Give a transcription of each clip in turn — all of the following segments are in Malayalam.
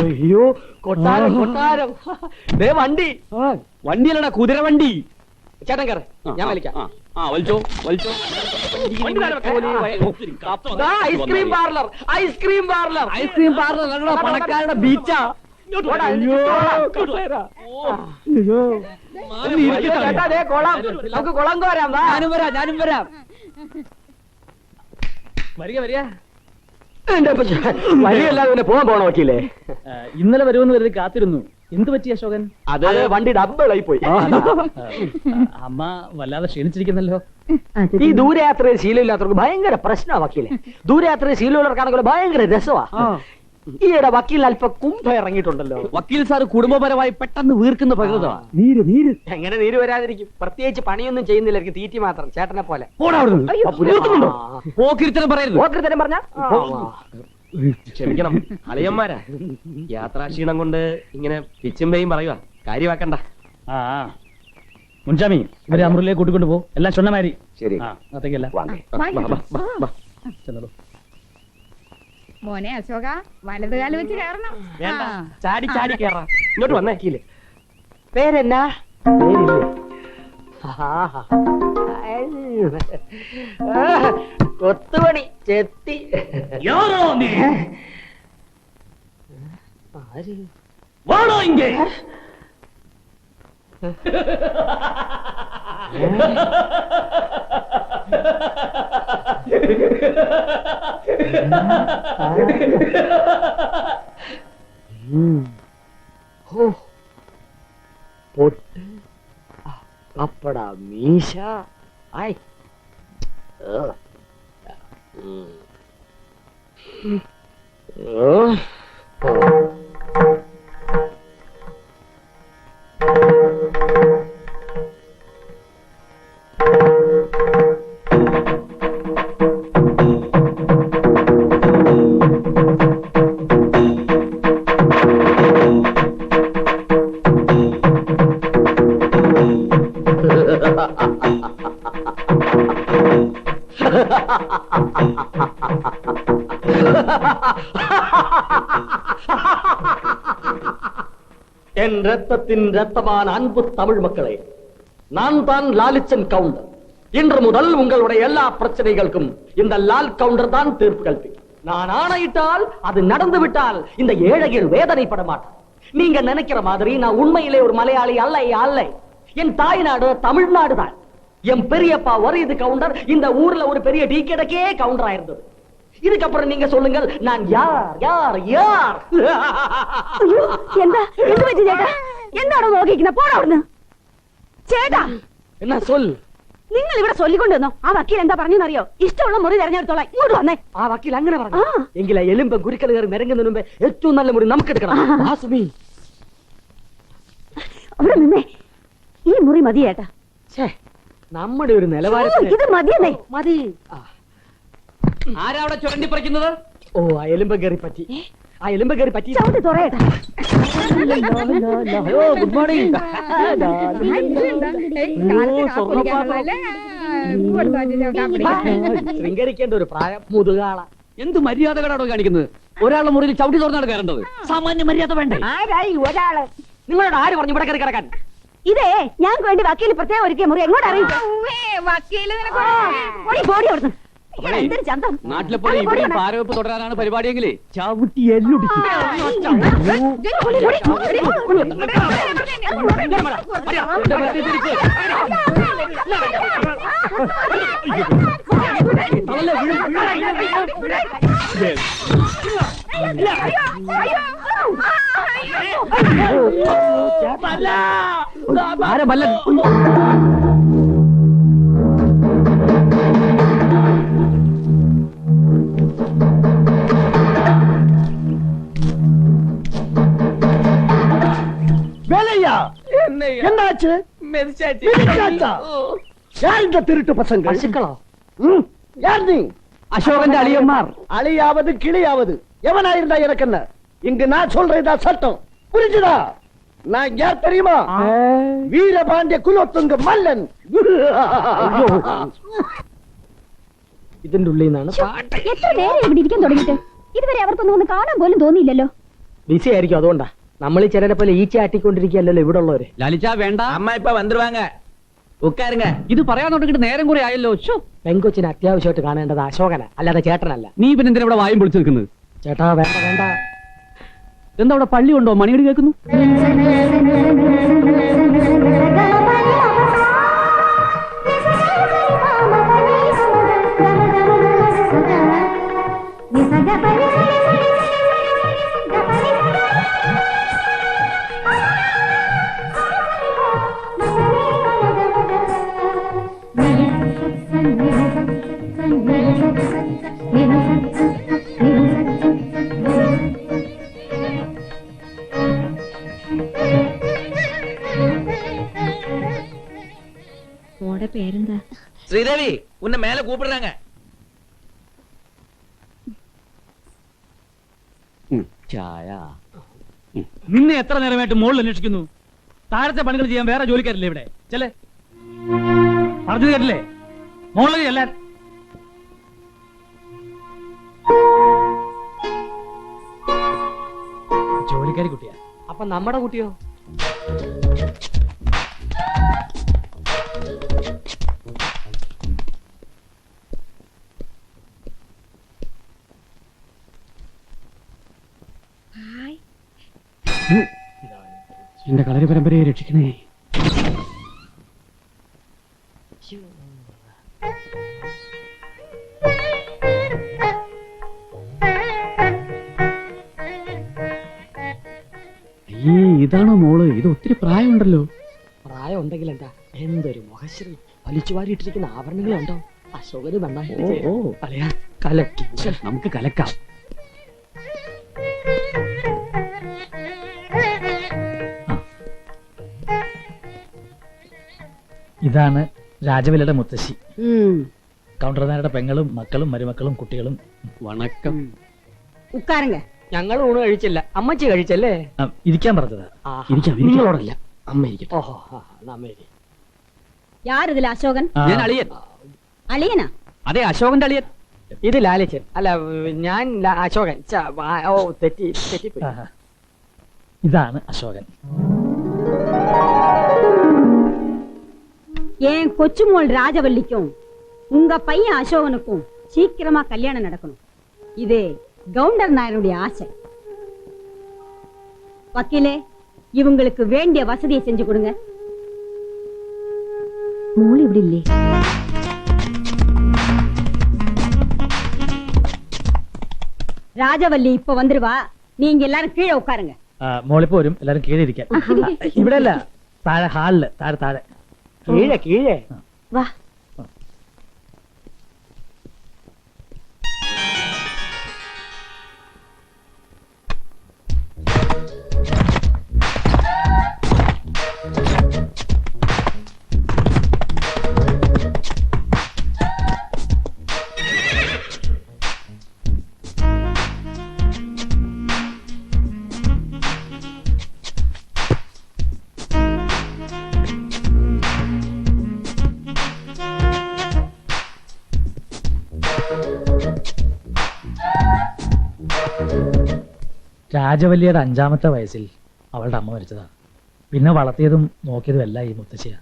അയ്യോ കൊട്ടാരം കൊട്ടാരം. ദേ വണ്ടി. വണ്ടിയല്ലടാ കുതിര വണ്ടി ചേട്ടൻ കയറി ഞാൻ വലിക്കാം. Ice cream parlour ice cream parlour. Ice cream parlour പണക്കാരുടെ ബീച്ചാ. നമുക്ക് കുളം കോരാം വാ. ഞാനും വരാം ഞാനും വരാം. വരിക വരിക. എന്റെ വരികയല്ലാതെ പിന്നെ പോകാൻ പോണോ വക്കീലേ? ഇന്നലെ വരുമെന്ന് കരുതി കാത്തിരുന്നു എന്ത് പറ്റി അശോകൻ അത് വണ്ടി ഡബിളായി പോയി അമ്മ വല്ലാതെ ക്ഷീണിച്ചിരിക്കുന്നല്ലോ ഈ ദൂരയാത്രയിൽ ശീലമില്ലാത്തവർക്ക് ഭയങ്കര പ്രശ്നമാണ് വക്കീലെ ദൂരയാത്രയിൽ ശീലമുള്ളവർക്കാണെങ്കിൽ ഭയങ്കര രസമാ ഈയിടെ വക്കീൽ അല്പം കുംഭ ഇറങ്ങിയിട്ടുണ്ടല്ലോ വക്കീൽ സാർ കുടുംബപരമായി പെട്ടെന്ന് വീർക്കുന്ന പ്രകൃതമാണ് നീര് നീര് എങ്ങനെ നീര് വരാതിരിക്കും പ്രത്യേകിച്ച് പണിയൊന്നും ചെയ്യുന്നില്ലായിരിക്കും തീറ്റി മാത്രം ചേട്ടനെ പോലെ. പോക്കിരിത്തരം പറയരുത് ഓക്കരുത്തരം പറഞ്ഞ ക്ഷമിക്കണം അളിയന്മാരാ. യാത്രാക്ഷീണം കൊണ്ട് ഇങ്ങനെ പിച്ചുമ്പയും പറയുക കാര്യമാക്കണ്ട. ആ. മുൻഷാമി ഇവരെ അമൃതിലേക്ക് കൂട്ടിക്കൊണ്ട് പോ. എല്ലാം ചൊണ്ണമാരി ശരി. അത്തേക്കല്ല മോനെ അശോക വലത് കാൽ വെച്ച് കയറണം വേണ്ട. ചാടി ചാടി കേറാം. ഇങ്ങോട്ട് വന്നേക്കില്ലേ പേരെന്നാ? പേരില്ലേ കൊത്തുപണി ചെത്തി. ആര്? ഉം. ഹോ. പൊട്ട്. ആ, പപ്പട മീശ. ആയ് ഏ. என் ரத்தத்தின் ரத்தமான அன்பு தமிழ் மக்களே நான் தான் லாலிச்சன் கவுண்டர். இன்று முதல் உங்களுடைய எல்லா பிரச்சனைகளுக்கும் இந்த லால் கவுண்டர் தான் தீர்ப்பு கல்வி. நான் ஆணையிட்டால் அது நடந்து விட்டால் இந்த ஏழைகள் வேதனைப்பட மாட்டேன் நீங்க நினைக்கிற மாதிரி நான் உண்மையிலே ஒரு மலையாளி அல்ல அல்ல. என் தாய்நாடு தமிழ்நாடு தான் என் பெரியப்பா ஒரு இது கவுண்டர் இந்த ஊர்ல ஒரு பெரிய டீ கடைக்கே கவுண்டரா இருந்தது இதுக்கப்புறம் நீங்க சொல்லுங்கள் நான் யார் யார் யார் അയ്യോ എന്താ എന്ത് പറ്റി ചേട്ടാ എന്താണോ നോക്കിക്കുന്ന പോടാ അവിടുന്ന് ചേട്ടാ என்ன சொல் നിങ്ങൾ ഇവിടെ ചൊല്ലിക്കൊണ്ടുവന്നോ ആ വക്കീൽ എന്താ പറഞ്ഞെന്നറിയോ ഇഷ്ടമുള്ള മുറി തെരഞ്ഞെടുത്തോളാം ഇങ്ങോട്ട് വന്നേ ആ വക്കീൽ അങ്ങനെ പറഞ്ഞു ആ. എങ്കിലെ എലുമ്പ് കുരുക്കൾ കയറി നിരങ്ങുന്നതിന് മുമ്പേ ഏറ്റവും നല്ല മുറി നമുക്ക് എടുക്കണം വാസുമി അവിടെ നിന്നേ ഈ മുറി മതി ചേട്ടാ ഛേ നമ്മുടെ ഒരു നിലവാരം നിലവാരത്തിന് മതി. ആരാ അവിടെ ചുരണ്ടി പറിക്കുന്നത്? ഓ ആ എലുമ്പ് കയറി പറ്റി. ആ എലുമ്പ് കയറി പറ്റി. Good morning. ശൃംഗരിക്കേണ്ട ഒരു പ്രായം മുതുകാള. എന്ത് മര്യാദകളാണോ കാണിക്കുന്നത്? ഒരാളുടെ മുറിയിൽ ചവിട്ടി തുറന്നാണ് കയറേണ്ടത്. സാമാന്യ മര്യാദ വേണ്ടേ? ആരായി ഒരാൾ? നിങ്ങളോട് ആര് പറഞ്ഞു ഇവിടെ കയറി കിടക്കാൻ? ഇതേ ഞാൻ വേണ്ടി വക്കീൽ പ്രത്യേകം ഒരുക്കിയ മുറി എങ്ങോട്ട് വേണം. പാരവെപ്പ് തുടരാനാണ് പരിപാടിയെങ്കിലേ ചവിട്ടി എല്ലൊടിക്കും പൊടി, अरे भल्ला வேலையா? என்னாச்சு? மிதிச்சாச்சா. யார் திருட்டு பசங்க பசுக்களோ யார் நீ? அசோகன் அழியம்மார். அழியாவது கிளியாவது. எவனாயிருந்தா எனக்கு என்ன? இங்கு நான் சொல்றதா சட்டம். புரிஞ்சுதா? நான் யார் தெரியுமா வீரபாண்டிய குலோத்துங்க மல்லன் ഇതിന്റെ ഉള്ളിൽ നിന്നാണ് പാട്ട് എത്ര നേരം ഇവിടെ ഇരിക്കാൻ തുടങ്ങിയിട്ട് ഇതുവരെ അവർക്കൊന്നും ഒന്ന് കാണാൻ പോലും തോന്നിയില്ലല്ലോ ബിസി ആയിരിക്കും അതുകൊണ്ടാ നമ്മൾ ഈ ചിലരെ പോലെ ഈച്ച ആട്ടിക്കൊണ്ടിരിക്കുകയല്ലോ ഇവിടെ ഉള്ളവര് ലാലിച്ച വേണ്ട அம்மா இப்ப வந்துருவாங்க உட்காருங்க ഇത് പറയാൻ തുടങ്ങിയിട്ട് നേരം കുറെ ആയല്ലോ ഷോ പെങ്കൊച്ചിന് അത്യാവശ്യമായിട്ട് കാണേണ്ടത് അശോകന അല്ലാതെ ചേട്ടനല്ല നീ പിന്നെ എന്തിനാ ഇവിടെ വായും പൊളിച്ചു നിൽക്കുന്നത് ചേട്ടാ വേണ്ട വേണ്ട എന്താ അവിടെ പള്ളി ഉണ്ടോ? മണിയടി കേൾക്കുന്നു. ஸ்ரீதேவி உன்னை மேல கூப்பிடுறாங்க ചായ നിന്നെ എത്ര നേരമായിട്ട് മുകളിൽ അന്വേഷിക്കുന്നു താഴത്തെ പണികൾ ചെയ്യാൻ വേറെ ജോലിക്കാരില്ലേ ഇവിടെ ചെല്ലേ പറഞ്ഞു കേട്ടില്ലേ മുകളിൽ ചെല്ലാൻ ജോലിക്കാരി കുട്ടിയാ അപ്പൊ നമ്മുടെ കുട്ടിയോ എന്റെ കളരി പരമ്പരയെ രക്ഷിക്കണേ. ഈ ഇതാണോ മോൾ? ഇത് ഒത്തിരി പ്രായമുണ്ടല്ലോ. പ്രായം ഉണ്ടെങ്കിൽ എന്താ എന്തൊരു മുഖശ്രീ വലിച്ചു വാരിയിട്ടിരിക്കുന്ന ആഭരണങ്ങളുണ്ടോ അശോകന് വേണ്ട നമുക്ക് കലക്കാം. ഇതാണ് രാജവിലയുടെ മുത്തശ്ശി. കൗണ്ടർനാരുടെ പെങ്ങളും മക്കളും മരുമക്കളും കുട്ടികളും. വണക്കം. ഉക്കാരങ്ങ. ഞങ്ങൾ ഊണ് കഴിച്ചില്ല. അമ്മച്ചി കഴിച്ചല്ലേ? ആ, ഇരിക്കാൻ പറഞ്ഞതാ. ആഹാ. ഇരിക്കാം നിങ്ങളോടല്ല അമ്മ ഇരിക്കട്ടെ. ഓഹോ ആ, എന്നാ അശോകൻ? ആ, ഞാൻ അളിയൻ. അളിയനാ? അതെ അശോകന്റെ അളിയൻ. ഇത് ലാലിച്ചൻ. അല്ല ഞാൻ ല- അശോകൻ. ഓ തെറ്റി തെറ്റിപ്പോയി. ആഹാ. ഇതാണ് അശോകൻ. என் கொச்சுமோள் ராஜவல்லிக்கும் உங்க பையன் அசோகனுக்கும் சீக்கிரமா கல்யாணம் நடக்கணும் இது கவுண்டர் நாயனுடைய ஆசை வக்கீலே இவங்களுக்கு வேண்டிய வசதியை செஞ்சு கொடுங்க മോൾ ഇവിടെ ഇല്ലേ ராஜவல்லி இப்ப வந்துருவா நீங்க எல்லாரும் கீழே உட்காருங்க ആ, മോളിപ്പോ വരും എല്ലാരും കീഴെ ഇരിക്കാൻ ഇവിടെ അല്ല താഴെ ഹാളില് താഴെ താഴെ കീഴെ കീഴെ வா രാജവല്ലിയുടെ അഞ്ചാമത്തെ വയസ്സിൽ അവളുടെ അമ്മ മരിച്ചതാണ് പിന്നെ വളർത്തിയതും നോക്കിയതും എല്ലാം ഈ മുത്തശ്ശിയ.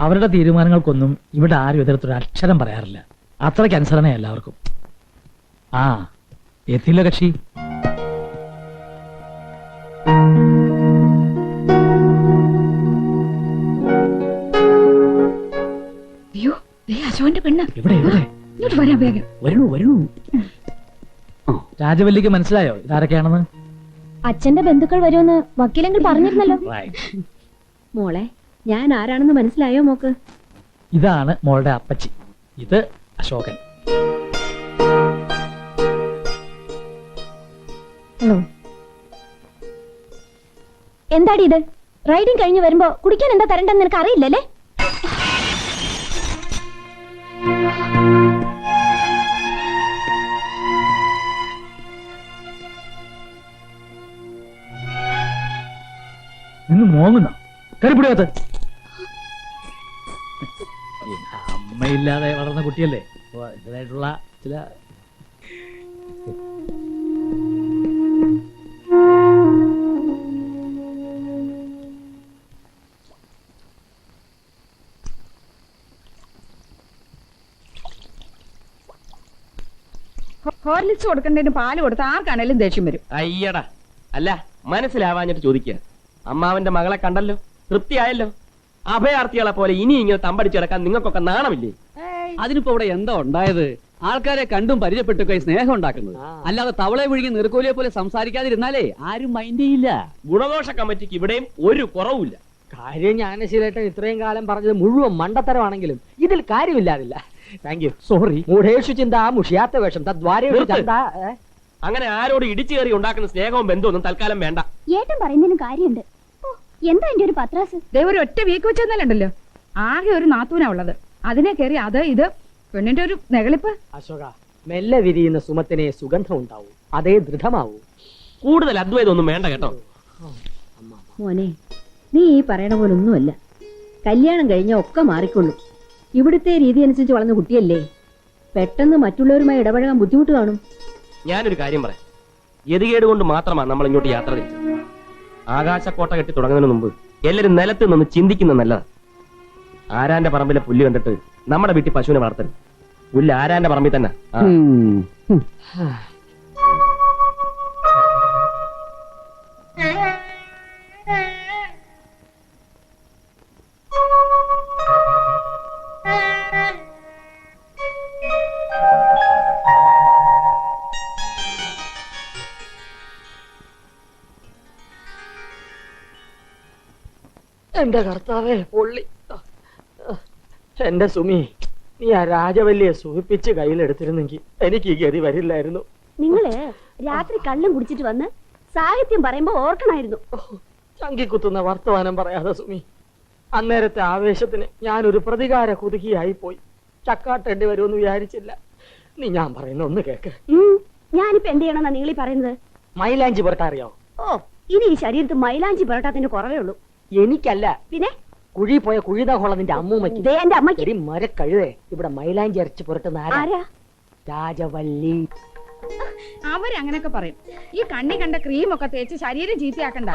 അവരുടെ തീരുമാനങ്ങൾക്കൊന്നും ഇവിടെ ആരും എതിർത്തൊരു അക്ഷരം പറയാറില്ല. അത്രയ്ക്ക് അനുസരണ എല്ലാവർക്കും. ആ എത്തില്ല കക്ഷി. അയ്യോ പെണ്ണ്. ഇവിടെ ഇവിടെ ഇങ്ങോട്ട് വരാൻ വേഗം. വരണു വരണു രാജവല്ലിക്ക് മനസ്സിലായോ ഇതാരൊക്കെയാണെന്ന്? അച്ഛന്റെ ബന്ധുക്കൾ വരുമെന്ന് വക്കീലെങ്കിൽ പറഞ്ഞിരുന്നല്ലോ. മോളെ ഞാൻ ആരാണെന്ന് മനസ്സിലായോ മോക്ക്? ഇതാണ് മോളുടെ അപ്പച്ചി. ഇത് അശോകൻ. എന്താടി ഇത്? റൈഡിങ് കഴിഞ്ഞ് വരുമ്പോ കുടിക്കാൻ എന്താ തരണ്ടെന്ന് നിനക്ക് അറിയില്ലല്ലേ? നിന്ന് മോങ്ങുന്ന. കരുപിടിയാത്ത അമ്മയില്ലാതെ വളർന്ന കുട്ടിയല്ലേ? ഇതായിട്ടുള്ള ചില ഹോർലിക്സ് കൊടുക്കേണ്ടതിന് പാൽ കൊടുത്ത ആർക്കാണേലും ദേഷ്യം വരും. അയ്യടാ. അല്ല മനസ്സിലാവാഞ്ഞിട്ട് ചോദിക്കുക അമ്മാവന്റെ മകളെ കണ്ടല്ലോ? തൃപ്തിയായല്ലോ? അഭയാർത്ഥികളെ പോലെ ഇനി ഇങ്ങനെ തമ്പടിച്ച് കിടക്കാൻ നിങ്ങൾക്കൊക്കെ നാണമില്ലേ? അതിനിപ്പോ ഇവിടെ എന്താ ഉണ്ടായത്? ആൾക്കാരെ കണ്ടും പരിചയപ്പെട്ടൊക്കെ സ്നേഹം ഉണ്ടാക്കുന്നത്. അല്ലാതെ തവളെ വിഴുങ്ങി നിർക്കോലിയെ പോലെ സംസാരിക്കാതിരുന്നാലേ ആരും മൈൻഡ് ചെയ്യില്ല. ഗുണദോഷ കമ്മിറ്റിക്ക് ഇവിടെയും ഒരു കുറവില്ല കാര്യം ജ്ഞാനശീലേട്ടൻ ഇത്രയും കാലം പറഞ്ഞത് മുഴുവൻ മണ്ടത്തരമാണെങ്കിലും ഇതിൽ കാര്യമില്ലാതില്ല. താങ്ക് യു സോറി മൂഢേഷു ചിന്ത മുഷിയാത്ത വേഷം തദ്വാരേഷു നിർത്ത്. ചന്ത ഏ? അങ്ങനെ ആരോട് ഇടിച്ചു കയറി ഉണ്ടാക്കുന്ന സ്നേഹവും ബന്ധമൊന്നും തൽക്കാലം വേണ്ട. ഏട്ടൻ പറയുന്നതിന് കാര്യമുണ്ട്. ഓ, എന്താ എന്റെ ഒരു പത്രാസ്? ദേ ഒരു ഒറ്റ വീക്ക് വെച്ചെന്നല്ലുണ്ടല്ലോ ആകെ ഒരു നാത്തൂനാ ഉള്ളത്. അതിനെ കയറി അത് ഇത്. പെണ്ണിന്റെ ഒരു നെകളിപ്പ്. അശോക മെല്ലെ വിരിയുന്ന സുമത്തിനെ സുഗന്ധം ഉണ്ടാവും അതേ ദൃഢമാവും. കൂടുതൽ അദ്വൈതമൊന്നും വേണ്ട കേട്ടോ. മോനെ നീ ഈ പറയണ പോലെ ഒന്നുമല്ല കല്യാണം കഴിഞ്ഞ ഒക്കെ മാറിക്കൊള്ളും. ഇവിടുത്തെ രീതി അനുസരിച്ച് വളർന്ന കുട്ടിയല്ലേ? പെട്ടെന്ന് മറ്റുള്ളവരുമായി ഇടപഴകാൻ ബുദ്ധിമുട്ട് കാണും. ഞാനൊരു കാര്യം പറയാം. ഗതികേട് കൊണ്ട് മാത്രമാണ് നമ്മൾ ഇങ്ങോട്ട് യാത്ര തിരിച്ചത്. ആകാശക്കോട്ട കെട്ടി തുടങ്ങുന്നതിന് മുമ്പ് എല്ലാവരും നിലത്ത് നിന്ന് ചിന്തിക്കുന്ന നല്ലതാ. ആരാന്റെ പറമ്പിലെ പുല്ല് കണ്ടിട്ട് നമ്മുടെ വീട്ടിൽ പശുവിനെ വളർത്തരുത്. പുല്ല് ആരാന്റെ പറമ്പിൽ തന്നെ? എന്റെ കർത്താവേ പൊള്ളി. എന്റെ സുമി നീ ആ രാജവല്ലിയെ സൂഹിപ്പിച്ച് കയ്യിലെടുത്തിരുന്നെങ്കിൽ എനിക്ക് ഈ ഗതി വരില്ലായിരുന്നു. നിങ്ങൾ രാത്രി കള്ളും കുടിച്ചിട്ട് വന്ന് സാഹിത്യം പറയുമ്പോ ഓർക്കണായിരുന്നു. ചങ്കിക്കുത്തുന്ന വർത്തമാനം പറയാതെ സുമി. അന്നേരത്തെ ആവേശത്തിന് ഞാനൊരു പ്രതികാര കുതുകിയായി പോയി ചക്കാട്ടേണ്ടി വരുമെന്ന് വിചാരിച്ചില്ല. നീ ഞാൻ പറയുന്ന ഒന്ന് കേക്ക്. ഞാനിപ്പോ എന്ത് ചെയ്യണമെന്നാ നിങ്ങളീ പറയുന്നത്? മൈലാഞ്ചി പുരട്ട അറിയാവോ ഓ ഇനി ഈ ശരീരത്ത് മൈലാഞ്ചി പുരട്ടാത്തിന്റെ കുറവേ ഉള്ളൂ. എനിക്കല്ല. പിന്നെ? കുഴി പോയ കുഴിതാഹോള നിന്റെ അമ്മൂമ്മയ്ക്ക്. എന്റെ അമ്മയ്ക്ക്. ഒരു മരക്കഴുതേ ഇവിടെ മൈലാഞ്ചി അരച്ച് ആരാ? രാജവല്ലി. അവരങ്ങനൊക്കെ പറയും. ഈ കണ്ണി കണ്ട ക്രീം ഒക്കെ തേച്ച് ശരീരം ചീത്തയാക്കണ്ട.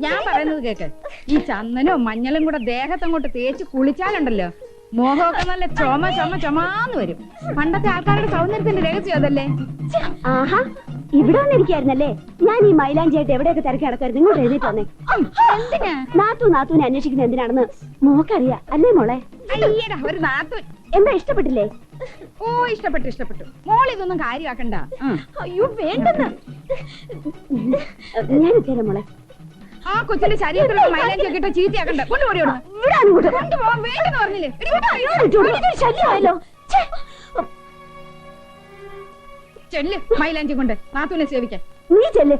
ഞാൻ പറയുന്നത് കേക്ക്. ഈ ചന്ദനവും മഞ്ഞളും കൂടെ ദേഹത്തങ്ങോട്ട് തേച്ച് കുളിച്ചാലുണ്ടല്ലോ. മോഹമൊക്കെ നല്ല ചുമ ചുമ ചുമാന്ന് വരും. പണ്ടത്തെ ആൾക്കാരുടെ സൗന്ദര്യത്തിന്റെ രഹസ്യം അതല്ലേ? ആഹാ ഇവിടെ വന്നിരിക്കായിരുന്നല്ലേ ഞാൻ ഈ മൈലാഞ്ചിയായിട്ട് എവിടെയൊക്കെ തിരക്കി നടക്കായിരുന്നു? ഇങ്ങോട്ട് എഴുതിട്ട് വന്നേ. എന്തിനാ? നാത്തു നാത്തൂനെ അന്വേഷിക്കുന്നത് എന്തിനാണെന്ന് മോക്കറിയാ. അല്ലേ മോളെ? അയ്യടാ ഒരു നാത്തു എന്താ ഇഷ്ടപ്പെട്ടില്ലേ? ഓ ഇഷ്ടപ്പെട്ടു ഇഷ്ടപ്പെട്ടു. മോൾ ഇതൊന്നും കാര്യമാക്കണ്ട. അയ്യോ വേണ്ടെന്ന്. ഞാൻ ഇത്തരം മോളെ. ആ കൊച്ചിന്റെ ശരീരത്തിലുള്ള മൈലേജ് ഒക്കെ ഇട്ട് ചീത്തയാക്കണ്ട. ഇങ്ങോട്ട്. കൊണ്ടുപോകാൻ വേണ്ടെന്ന് പറഞ്ഞില്ലേ. ശല്യമായല്ലോ. ചെല്ല് മൈലാഞ്ചി കൊണ്ട് നാത്തൂനെ സേവിക്കാൻ. നീ ചെല്ല്.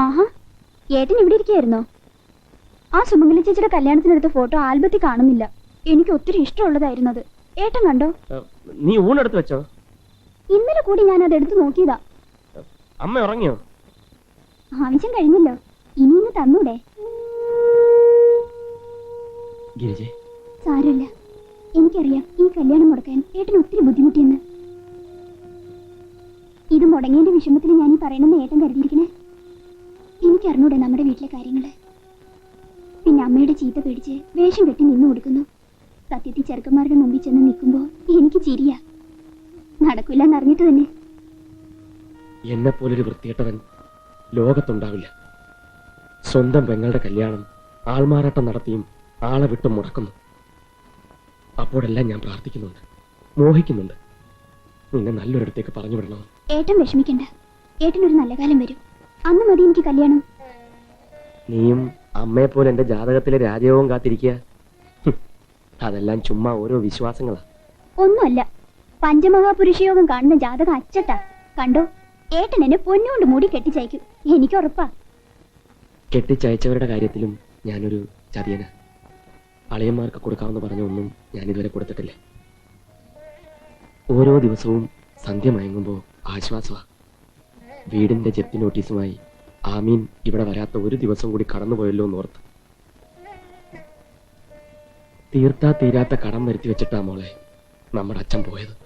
ആഹാ ഏട്ടൻ ഇവിടെ ഇരിക്കായിരുന്നോ? ആ സുമംഗലി ചേച്ചിയുടെ കല്യാണത്തിനെടുത്ത ഫോട്ടോ ആൽബത്തിൽ കാണുന്നില്ല. എനിക്ക് ഒത്തിരി ഇഷ്ടമുള്ളതായിരുന്നു അത് ഏട്ടൻ കണ്ടോ? നീ ഊണെടുത്ത് വെച്ചോ. ഇന്നലെ കൂടി ഞാൻ അത് എടുത്തു നോക്കിയതാ. അമ്മ ഉറങ്ങിയോ? ആവശ്യം കഴിഞ്ഞല്ലോ. ഇനി ഇന്ന് തന്നൂടെ. ഗിരിജെ. സാരമില്ല. എനിക്കറിയാം ഈ കല്യാണം മുടക്കാൻ ഏട്ടൻ ഒത്തിരി ബുദ്ധിമുട്ടിയെന്ന്. ഇത് മുടങ്ങിയതിന്റെ വിഷമത്തിൽ ഞാൻ ഈ പറയണമെന്ന് ഏട്ടൻ കരുതിയിരിക്കണേ. എനിക്കറിഞ്ഞൂടെ നമ്മുടെ വീട്ടിലെ കാര്യങ്ങൾ. പിന്നെ അമ്മയുടെ ചീത്ത പേടിച്ച് വേഷം കെട്ടി നിന്നു കൊടുക്കുന്നു. സത്യത്തിൽ ചെറുക്കന്മാരുടെ മുമ്പിൽ ചെന്ന് നിൽക്കുമ്പോ എനിക്ക് ചിരിയാ. നടക്കില്ല എന്നറിഞ്ഞിട്ട് തന്നെ. എന്നെ പോലൊരു വൃത്തികെട്ടവൻ ലോകത്തുണ്ടാവില്ല. സ്വന്തം പെങ്ങളുടെ കല്യാണം ആൾമാറാട്ടം നടത്തിയും ആളെ വിട്ട് മുടക്കുന്നു. അപ്പോഴെല്ലാം ഞാൻ പ്രാർത്ഥിക്കുന്നുണ്ട് മോഹിക്കുന്നുണ്ട്. നിന്നെ നല്ലൊരിടത്തേക്ക് പറഞ്ഞു വിടണോ ഏട്ടൻ വിഷമിക്കണ്ട. ഏട്ടനൊരു നല്ല കാലം വരും. അന്ന് മതി എനിക്ക് കല്യാണം. നീയും അമ്മയെ പോലെ എന്റെ ജാതകത്തിലെ രാജയോഗം കാത്തിരിക്കുക. അതെല്ലാം ചുമ്മാ ഓരോ വിശ്വാസങ്ങളാ. ഒന്നുമല്ല പഞ്ചമഹാപുരുഷയോഗം കാണുന്ന ജാതക അച്ചട്ടാ. കണ്ടോ? ഏട്ടൻ എന്നെ പൊന്നുകൊണ്ട് മൂടി കെട്ടിച്ചയക്കും. എനിക്ക് ഉറപ്പാ. കെട്ടിച്ചയച്ചവരുടെ കാര്യത്തിലും ഞാനൊരു ചതിയന. അളിയന്മാർക്ക് കൊടുക്കാമെന്ന് പറഞ്ഞ ഒന്നും ഞാൻ ഇതുവരെ കൊടുത്തിട്ടില്ല. ഓരോ ദിവസവും സന്ധ്യ മയങ്ങുമ്പോൾ ആശ്വാസമാ. വീടിന്റെ ജപ്തി നോട്ടീസുമായി ആമീൻ ഇവിടെ വരാത്ത ഒരു ദിവസം കൂടി കടന്നുപോയല്ലോ എന്ന് എന്നോർത്ത്. തീർത്താ തീരാത്ത കടം വരുത്തി വെച്ചിട്ടാ മോളെ. നമ്മുടെ അച്ഛൻ പോയത്.